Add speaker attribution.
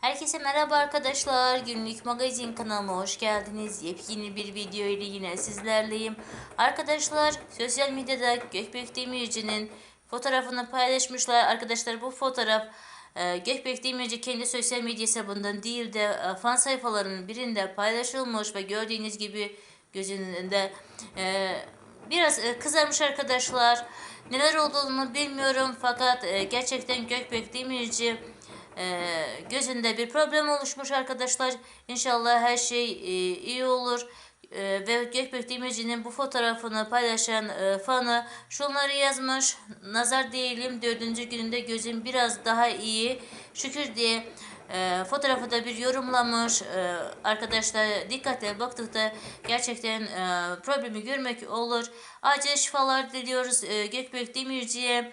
Speaker 1: Herkese merhaba arkadaşlar. Günlük magazin kanalıma hoş geldiniz. Yepyeni bir video ile yine sizlerleyim. Arkadaşlar sosyal medyada Gökbek Demirci'nin fotoğrafını paylaşmışlar. Arkadaşlar bu fotoğraf e, Gökbek Demirci kendi sosyal medya hesabından değil de e, fan sayfalarının birinde paylaşılmış ve gördüğünüz gibi gözünde e, biraz e, kızarmış arkadaşlar. Neler olduğunu bilmiyorum fakat gerçekten Gökbek Demirci ee, gözünde bir problem oluşmuş arkadaşlar. İnşallah her şey e, iyi olur. Ee, ve Gökbek Demirci'nin bu fotoğrafını paylaşan e, fanı şunları yazmış. Nazar değilim dördüncü gününde gözüm biraz daha iyi. Şükür diye e, fotoğrafı da bir yorumlamış. E, arkadaşlar dikkatle baktıkta gerçekten e, problemi görmek olur. Acil şifalar diliyoruz e, Gökbek Demirci'ye.